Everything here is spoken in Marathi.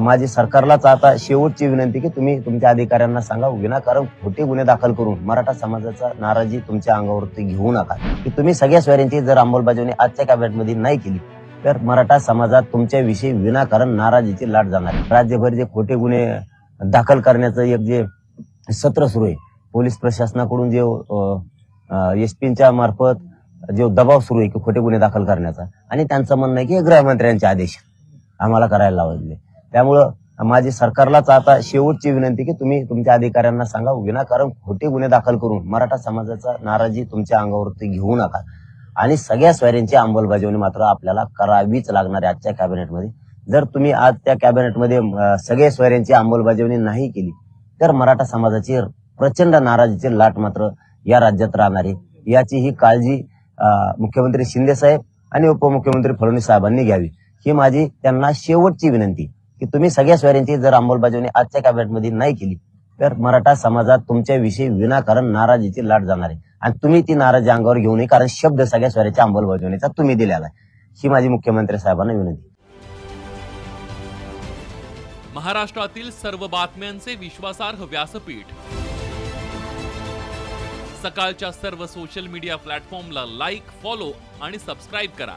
माझी सरकारलाच आता शेवटची विनंती की तुम्ही तुमच्या अधिकाऱ्यांना सांगा विनाकारण खोटे गुन्हे दाखल करून मराठा समाजाचा नाराजी तुमच्या अंगावरती घेऊ नका. की तुम्ही सगळ्या स्वयंची जर अंमलबजावणी आजच्या कॅबिनेटमध्ये नाही केली तर मराठा समाजात तुमच्याविषयी विनाकारण नाराजीची लाट जाणार राज्यभर जे खोटे गुन्हे दाखल करण्याचं एक जे सत्र सुरू आहे पोलीस प्रशासनाकडून जे एस पीच्या मार्फत जो दबाव सुरू आहे की खोटे गुन्हे दाखल करण्याचा आणि त्यांचं म्हणणं आहे की गृहमंत्र्यांचे आदेश आम्हाला करायला लावले त्यामुळं माझी सरकारलाच आता शेवटची विनंती की तुम्ही तुमच्या अधिकाऱ्यांना सांगा विनाकारण खोटे गुन्हे दाखल करून मराठा समाजाचा नाराजी तुमच्या अंगावरती घेऊ नका. आणि सगळ्या स्वाऱ्यांची अंमलबजावणी मात्र आपल्याला करावीच लागणार आहे आजच्या कॅबिनेटमध्ये. जर तुम्ही आज त्या कॅबिनेटमध्ये सगळ्या स्वाऱ्यांची अंमलबजावणी नाही केली तर मराठा समाजाची प्रचंड नाराजीची लाट मात्र या राज्यात राहणार आहे. याची ही काळजी मुख्यमंत्री शिंदे साहेब आणि उपमुख्यमंत्री फडणवीस साहेबांनी घ्यावी. ही माझी त्यांना शेवटची विनंती. की तुम्ही सगळ्या स्वयंची जर अंमलबजावणी आजच्या कॅबिनेटमध्ये नाही केली तर मराठा समाजात तुमच्याविषयी विनाकारण नाराजीची लाट जाणार आहे. आणि तुम्ही ती नाराजी अंगावर घेऊ नये कारण शब्द सगळ्या स्वाऱ्याच्या अंमलबजावणीचा तुम्ही दिलेला आहे. ही माझी मुख्यमंत्री साहेबांना विनंती. महाराष्ट्रातील सर्व बातम्यांचे विश्वासार्ह व्यासपीठ. सकाळच्या सर्व सोशल मीडिया प्लॅटफॉर्मला लाईक फॉलो आणि सबस्क्राईब करा.